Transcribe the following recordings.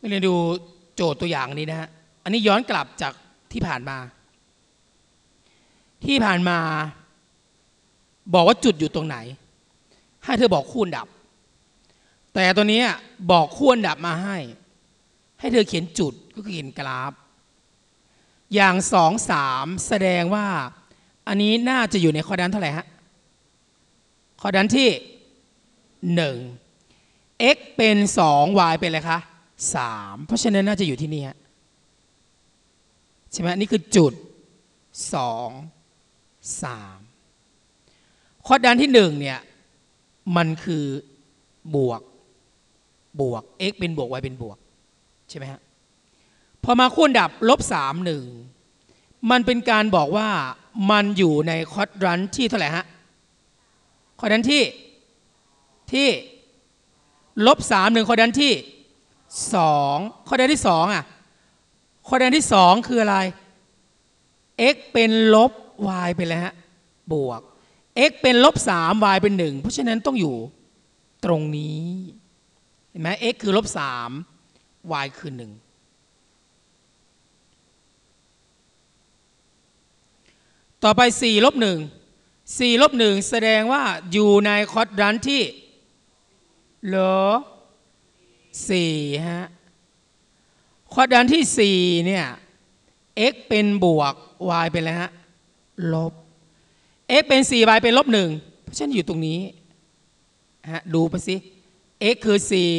ไม่เรียนดูโจทย์ตัวอย่างนี้นะฮะ อันนี้ย้อนกลับจากที่ผ่านมา ที่ผ่านมา บอกว่าจุดอยู่ตรงไหน ให้เธอบอกคูณดับ แต่ตัวนี้บอกคูณดับมาให้ ให้เธอเขียนจุดก็คือเขียนกราฟ อย่างสองสามแสดงว่า อันนี้น่าจะอยู่ในข้อดันเท่าไหร่ฮะ ข้อดันที่หนึ่ง x เป็นสอง y เป็นอะไรคะ สามเพราะฉะนั้นน่าจะอยู่ที่นี่ฮะใช่ไหมนี่คือจุดสองสามข้อดันที่หนึ่งเนี่ยมันคือบวกบวก x เป็นบวก y เป็นบวก ใช่ไหมฮะพอมาคูณดับลบสามหนึ่งมันเป็นการบอกว่ามันอยู่ในคอร์ดันที่เท่าไหร่ฮะคอร์ดันที่ที่ลบสามหนึ่งคอร์ดันที่ สองคอร์ดันที่สองอะคอร์ดันที่สองคืออะไร x เป็นลบ y เป็นอะไรฮะบวก x เป็นลบสาม y เป็นหนึ่งเพราะฉะนั้นต้องอยู่ตรงนี้เห็นไหม x คือลบสาม y คือหนึ่งต่อไป4ลบ1 4ลบ1แสดงว่าอยู่ในคอร์ดันที่เหรอ 4ฮะคอดันที่4เนี่ย x เป็นบวก y เป็นอะไรฮะ ลบ x เป็น4 y เป็นลบ1เพราะฉะนั้นอยู่ตรงนี้ฮะดูไปสิ x คือสี่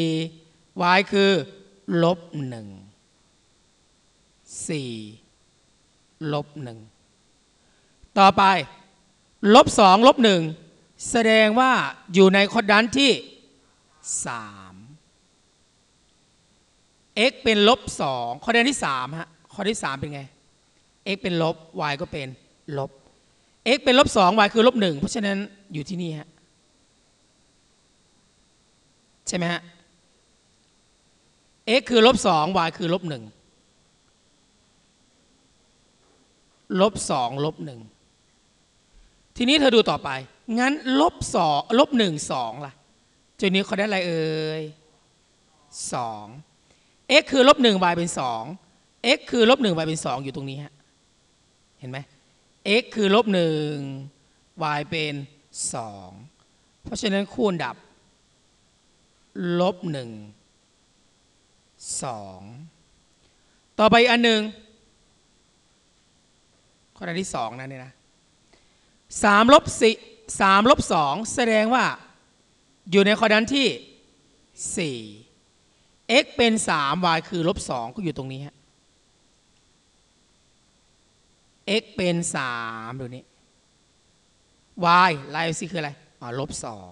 4 y คือลบ1 4ลบ1ต่อไป ลบสองลบหนึ่งแสดงว่าอยู่ในคอดันที่สาม x เป็นลบสองคอร์ดันที่สามฮะข้อที่สามเป็นไง x เป็นลบ y ก็เป็นลบ x เป็นลบสอง y คือลบหนึ่งเพราะฉะนั้นอยู่ที่นี่ฮะใช่ไหมฮะ x คือลบสอง y คือลบหนึ่งลบสองลบหนึ่งทีนี้เธอดูต่อไป งั้นลบสองลบหนึ่งสองล่ะจุดนี้เขาได้อะไรเอ่ยสอง x คือลบหนึ่ง y เป็นสอง x คือลบหนึ่ง y เป็นสองอยู่ตรงนี้ฮะ เห็นไหม x คือลบหนึ่ง y เป็นสอง เพราะฉะนั้นคูณดับลบหนึ่งสองต่อไปอันหนึ่งข้อที่สองนะเนี่ยนะสามลบสี่สามลบสองแสดงว่าอยู่ในคอดันที่สี่ x เป็นสาม y คือลบสองก็อยู่ตรงนี้ฮะ x เป็นสามดูนี้ y ไล่สิคืออะไรอ๋อลบสอง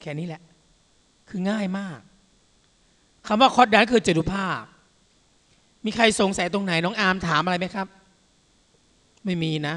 แค่นี้แหละ คือง่ายมากคำว่าคอดันคือจตุภาพ มีใครสงสัยตรงไหนน้องอาร์มถามอะไรไหมครับ ไม่มีนะ